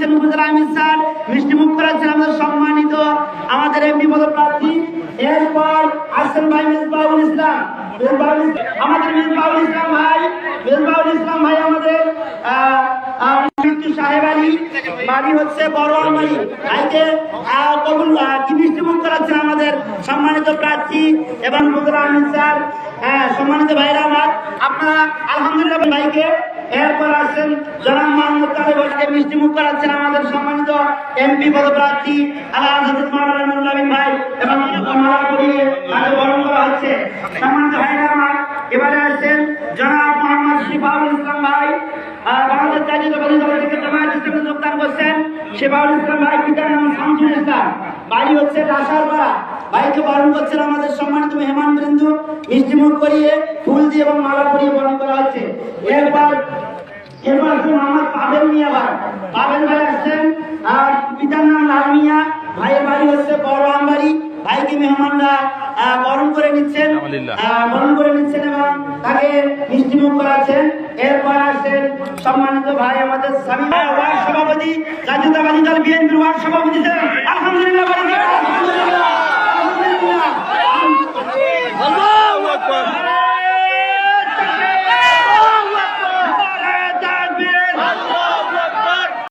নিচ্ছেন উপজেলা আমির স্যার, মিষ্টি মুখ করাচ্ছেন আমাদের সম্মানিত আমাদের এমপি পদপ্রার্থী। এরপর আসেন ভাই মিসবাউল ইসলাম। আমাদের মিসবাউল ইসলাম ভাই মিসবাউল ইসলাম ভাই আমাদের সাহেব আলী, বাড়ি হচ্ছে বড় আলমারি। আজকে কবুল কি মিষ্টি মুখ করাচ্ছেন এবং উপজেলা আমির স্যার হ্যাঁ সম্মানিত ভাইরা আমার, আপনারা আলহামদুলিল্লাহ ভাইকে এরপর আসছেন জনাব মাহমুদ কালী বসকে মিষ্টি মুখ করাচ্ছেন আমাদের সম্মানিত এমপি পদপ্রার্থী আল্লাহ হাজরত মাওলানা ভাই এবং মালা পরিয়ে তাকে বরণ করা হচ্ছে। সম্মানিত ভাইরা আমার, এবারে আসছেন জনাব মোহাম্মদ শিফাউল ইসলাম ভাই আহ, বাংলাদেশ জাতীয়তাবাদী দল থেকে জামায়াত ইসলামে যোগদান শিফাউল ইসলাম ভাই পিতার নাম শামসুল ইসলাম বাড়ি হচ্ছে রাসারপাড়া ভাইকে বরণ করছেন আমাদের সম্মানিত মেহমান বৃন্দু। করিয়ে ফুল দিয়ে এবং মালা পরিয়ে বরণ করা হচ্ছে। এরপর এরপর আসছেন মোহাম্মদ পাবেল মিয়া ভাই। পাবেল ভাই আসছেন। আর পিতার নাম লাল মিয়া। ভাইয়ের বাড়ি হচ্ছে বড় আমবাড়ি। ভাইকে মেহমানরা বরণ করে নিচ্ছেন। বরণ করে নিচ্ছেন এবং তাকে মিষ্টি মুখ করাচ্ছেন। এরপর আসছেন সম্মানিত ভাই আমাদের স্বামী। ওয়ার্ড সভাপতি জাতীয়তাবাদী দল বিএনপির ওয়ার্ড সভাপতি আলহামদুলিল্লাহ